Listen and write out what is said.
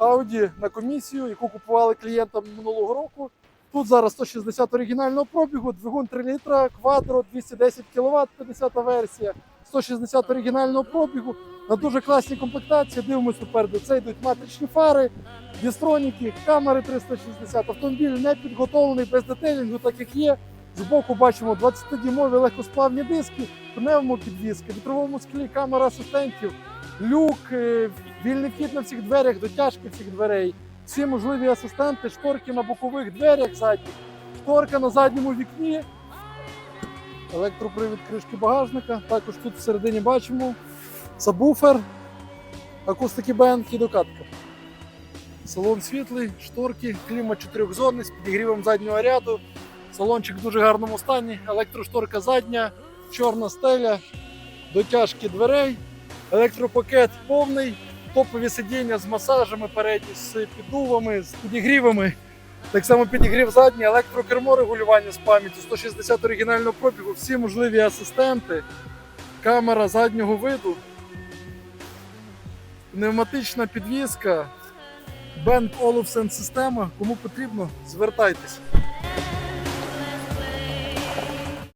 Audi на комісію, яку купували клієнтам минулого року. Тут зараз 160 оригінального пробігу, двигун 3 літра, квадро 210 кВт, 50 версія, 160 оригінального пробігу. На дуже класній комплектації. Дивимося попереду. Це йдуть матричні фари, дістроніки, камери 360. Автомобіль не підготовлений без детелінгу, так як є. Збоку бачимо 20-дюймові легкосплавні диски, пневмопідвіски, вітровому склі камера асистентів, люк, е, вільний вхід на всіх дверях, дотяжки всіх дверей, всі можливі асистенти, шторки на бокових дверях задніх, шторка на задньому вікні, електропривід кришки багажника. Також тут всередині бачимо. Сабвуфер, акустики бенд і докатка. Салон світлий, шторки, клімат чотирьохзонний з підігрівом заднього ряду. Салончик в дуже гарному стані, електрошторка задня, чорна стеля, дотяжки дверей, електропакет повний, топові сидіння з масажами передні, з піддувами, з підігрівами. Так само підігрів задній, електрокермо регулювання з пам'яттю, 160 оригінального пробігу, всі можливі асистенти, камера заднього виду, пневматична підвізка, Band Olufsen система. Кому потрібно, звертайтесь.